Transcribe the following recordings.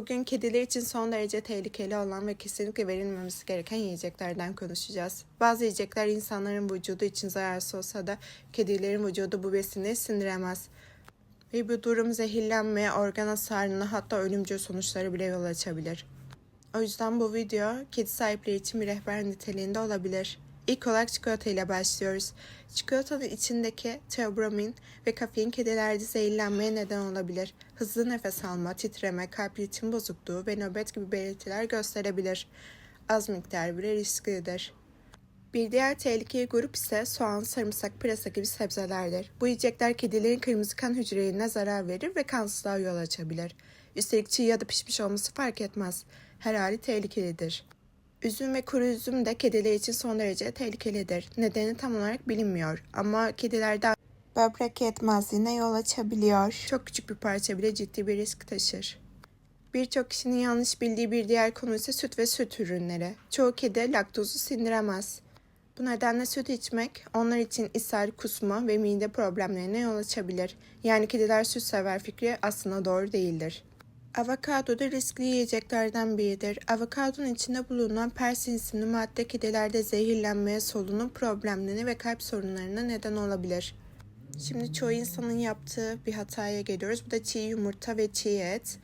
Bugün kediler için son derece tehlikeli olan ve kesinlikle verilmemesi gereken yiyeceklerden konuşacağız. Bazı yiyecekler insanların vücudu için zararsız olsa da kedilerin vücudu bu besini sindiremez. Ve bu durum zehirlenmeye, organ hasarına hatta ölümcül sonuçları bile yol açabilir. O yüzden bu video kedi sahipleri için bir rehber niteliğinde olabilir. İlk olarak çikolata ile başlıyoruz. Çikolatanın içindeki teobramin ve kafein kedilerde zehirlenmeye neden olabilir. Hızlı nefes alma, titreme, kalp ritim bozukluğu ve nöbet gibi belirtiler gösterebilir. Az miktar bile risklidir. Bir diğer tehlikeli grup ise soğan, sarımsak, pırasa gibi sebzelerdir. Bu yiyecekler kedilerin kırmızı kan hücrelerine zarar verir ve kansızlığa yol açabilir. Üstelik çiğ ya da pişmiş olması fark etmez. Her hali tehlikelidir. Üzüm ve kuru üzüm de kediler için son derece tehlikelidir. Nedeni tam olarak bilinmiyor ama kedilerde böbrek yetmezliğine yol açabiliyor. Çok küçük bir parça bile ciddi bir risk taşır. Birçok kişinin yanlış bildiği bir diğer konu ise süt ve süt ürünleri. Çoğu kedi laktozu sindiremez. Bu nedenle süt içmek onlar için ishal, kusma ve mide problemlerine yol açabilir. Yani kediler süt sever fikri aslında doğru değildir. Avokado da riskli yiyeceklerden biridir. Avokadonun içinde bulunan persin isimli madde kedilerde zehirlenmeye, solunum problemlerine ve kalp sorunlarına neden olabilir. Şimdi çoğu insanın yaptığı bir hataya geliyoruz. Bu da çiğ yumurta ve çiğ et.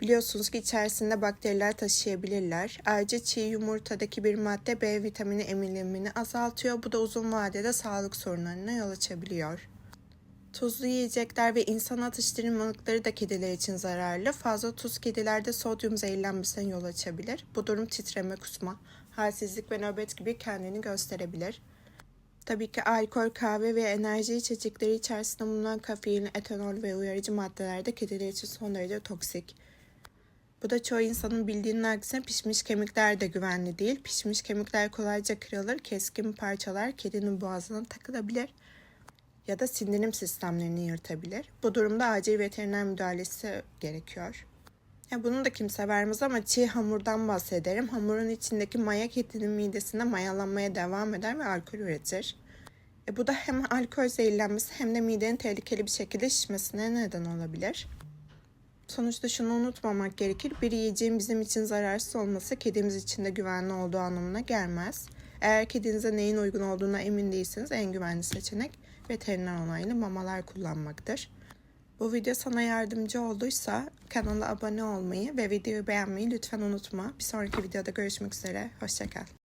Biliyorsunuz ki içerisinde bakteriler taşıyabilirler. Ayrıca çiğ yumurtadaki bir madde B vitamini emilimini azaltıyor. Bu da uzun vadede sağlık sorunlarına yol açabiliyor. Tuzlu yiyecekler ve insan atıştırmalıkları da kediler için zararlı. Fazla tuz kedilerde sodyum zehirlenmesine yol açabilir. Bu durum titreme, kusma, halsizlik ve nöbet gibi kendini gösterebilir. Tabii ki alkol, kahve ve enerji içecekleri içerisinde bulunan kafein, etanol ve uyarıcı maddeler de kediler için son derece toksik. Bu da çoğu insanın bildiğinin aksine pişmiş kemikler de güvenli değil. Pişmiş kemikler kolayca kırılır, keskin parçalar kedinin boğazına takılabilir ya da sindirim sistemlerini yırtabilir. Bu durumda acil veteriner müdahalesi gerekiyor. Ya bunu da kimse vermez ama çiğ hamurdan bahsederim. Hamurun içindeki maya kedinin midesinde mayalanmaya devam eder ve alkol üretir. E bu da hem alkol zehirlenmesi hem de midenin tehlikeli bir şekilde şişmesine neden olabilir. Sonuçta şunu unutmamak gerekir. Bir yiyeceğin bizim için zararsız olması kedimiz için de güvenli olduğu anlamına gelmez. Eğer kedinize neyin uygun olduğuna emin değilseniz en güvenli seçenek veteriner onaylı mamalar kullanmaktır. Bu video sana yardımcı olduysa kanala abone olmayı ve videoyu beğenmeyi lütfen unutma. Bir sonraki videoda görüşmek üzere. Hoşçakal.